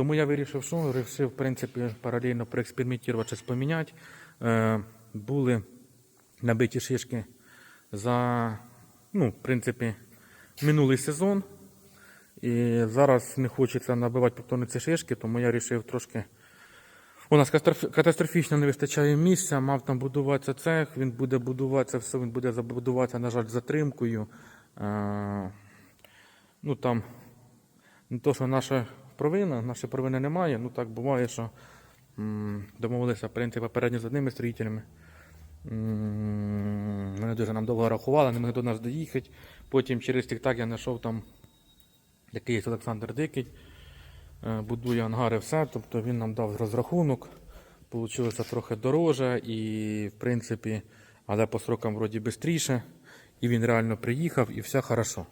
Тому я вирішив, що вирішив, в принципі, паралельно проекспериментувати, щось поміняти. Е, були набиті шишки за, ну, в принципі, минулий сезон. І зараз не хочеться набивати повторно ці шишки, тому я вирішив трошки. У нас катастрофічно не вистачає місця, мав там будуватися цех, він буде будуватися, все він буде забудуватися, на жаль, затримкою. Е, ну там не то, що наша провина, нашої провини немає, ну так буває, що м, домовилися, в принципі, попередньо з одними строїтелями. Вони дуже нам довго рахували, не могли до нас доїхати. Потім через тік-так я знайшов там якийсь Олександр Дикий, е, будує ангари, все. Тобто він нам дав розрахунок. Получилося трохи дороже і, в принципі, але по срокам вроді швидше. І він реально приїхав і все хорошо.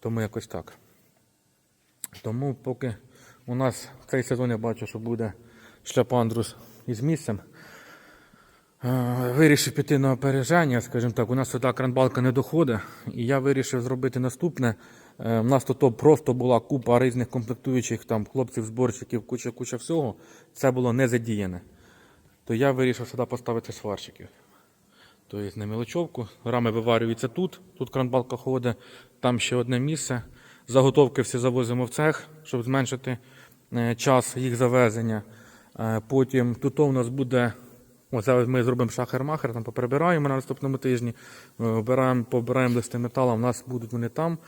Тому якось так. Тому поки у нас цей сезон я бачу, що буде шляпандрус із місцем. Е, Вирішив піти на опереження, скажімо так, у нас сюди кранбалка не доходить, і я вирішив зробити наступне. Е, У нас тут просто була купа різних комплектуючих, там хлопців, зборщиків, куча куча всього. Це було не задіяне. То я вирішив сюди поставити сварщиків. Тобто на мілочовку. Рами виварюються тут, тут кранбалка ходить, там ще одне місце. Заготовки всі завозимо в цех, щоб зменшити е, час їх завезення. Е, Потім тут у нас буде. О, зараз ми зробимо шахер-махер, там поприбираємо на наступному тижні, е, обираємо, побираємо листи металу, у нас будуть вони там,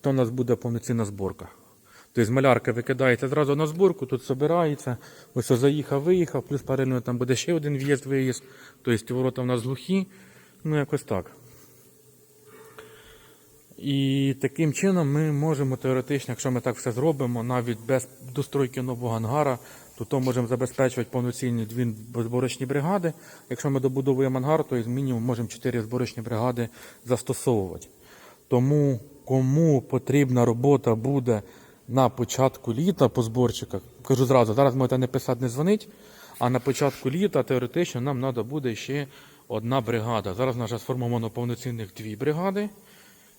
то у нас буде повноцінна зборка. Тобто малярка викидається зразу на зборку, тут збирається, ось заїхав, виїхав, плюс паралельно там буде ще один в'їзд-виїзд, тобто ворота в нас глухі, ну якось так. І таким чином ми можемо теоретично, якщо ми так все зробимо, навіть без достройки нового ангара, то, то можемо забезпечувати повноцінні дві зборочні бригади. Якщо ми добудовуємо ангар, то мінімум можемо 4 зборочні бригади застосовувати. Тому кому потрібна робота буде на початку літа по зборчиках, кажу зразу, зараз можете не писати, не дзвонить, а на початку літа теоретично нам треба буде ще одна бригада. Зараз у нас сформовано повноцінних дві бригади.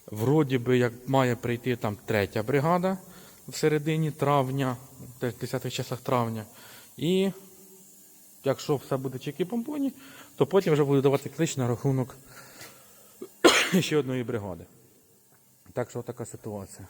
Вроді би, як має прийти там третя бригада в середині травня, в 10-х часах травня. І якщо все буде чеки помпоні, то потім вже буду давати клич на рахунок ще одної бригади. Так що така ситуація.